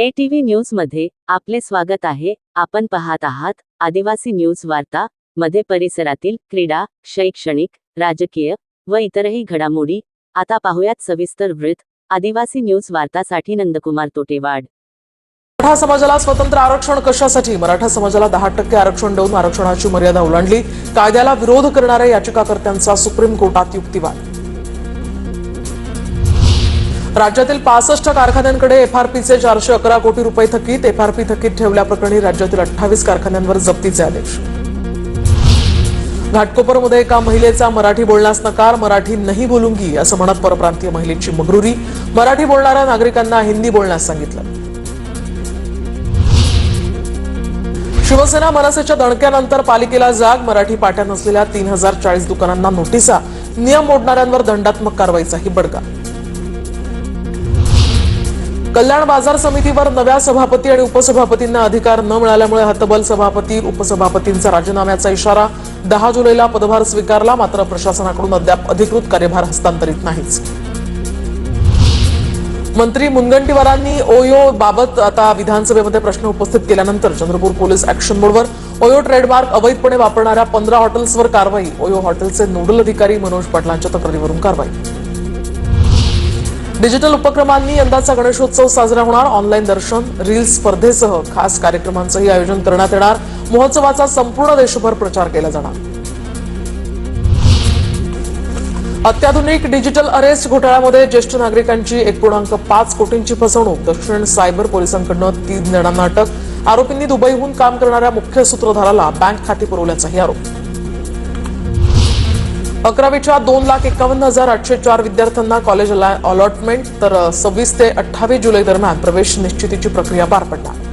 ATV न्यूजमध्ये आपले स्वागत आहे. आपण पाहत आहात आदिवासी न्यूज वार्ता मध्ये परिसरातील क्रीडा शैक्षणिक राजकीय व इतरही घडामोडी. आता पाहुयात सविस्तर वृत्त. आदिवासी न्यूज वार्तासाठी नंदकुमार तोटेवाड. मराठा समाजाला स्वतंत्र आरक्षण कशासाठी? मराठा समाजाला दहा टक्के आरक्षण देऊन आरक्षणाची मर्यादा ओलांडली. कायद्याला विरोध करणाऱ्या याचिकाकर्त्यांचा सुप्रीम कोर्टात युक्तिवाद. राज्यातील पासष्ट कारखान्यांकडे एफआरपीचे चारशे अकरा कोटी रुपये थकीत एफआरपी थकीत ठेवल्याप्रकरणी राज्यातील अठ्ठावीस कारखान्यांवर जप्तीचे आदेश. घाटकोपरमध्ये एका महिलेचा मराठी बोलण्यास नकार मराठी नाही बोलूंगी असं म्हणत परप्रांतीय महिलेची मगरुरी. मराठी बोलणाऱ्या नागरिकांना हिंदी बोलण्यास सांगितलं. शिवसेना मनसेच्या दणक्यानंतर पालिकेला जाग मराठी पाट्या नसलेल्या तीन हजार चाळीस दुकानांना नोटिसा. नियम मोडणाऱ्यांवर दंडात्मक कारवाईचाही बडगा. कल्याण बाजार समितीवर नव्या सभापती आणि उपसभापतींना अधिकार न मिळाल्यामुळे हतबल सभापती उपसभापतींचा राजीनाम्याचा इशारा दहा जुलैला पदभार स्वीकारला मात्र प्रशासनाकडून अद्याप अधिकृत कार्यभार हस्तांतरित नाहीच. मंत्री मुनगंटीवारांनी ओयो बाबत आता विधानसभेमध्ये प्रश्न उपस्थित केल्यानंतर चंद्रपूर पोलीस ऍक्शन मोडवर ओयो ट्रेडमार्क अवैधपणे वापरणाऱ्या पंधरा हॉटेल्सवर कारवाई ओयो हॉटेलचे नोडल अधिकारी मनोज पाटलांच्या तक्रारीवरून कारवाई. डिजिटल उपक्रमांनी यंदाचा गणेशोत्सव साजरा होणार. ऑनलाईन दर्शन रील्स स्पर्धेसह खास कार्यक्रमांचंही आयोजन करण्यात येणार. महोत्सवाचा संपूर्ण देशभर प्रचार केला जाणार. अत्याधुनिक डिजिटल अरेस्ट घोटाळ्यामध्ये ज्येष्ठ नागरिकांची एक पूर्णांक पाच कोटींची फसवणूक. दक्षिण सायबर पोलिसांकडनं तीन जणांना अटक. आरोपींनी दुबईहून काम करणाऱ्या मुख्य सूत्रधाराला बँक खाती पुरवल्याचाही आरोप. अकरावीच्या दोन लाख एकावन्न हजार आठशे चार विद्यार्थ्यांना कॉलेज अलॉटमेंट तर सव्वीस ते अठ्ठावीस जुलै दरम्यान प्रवेश निश्चितीची प्रक्रिया पार पडणार.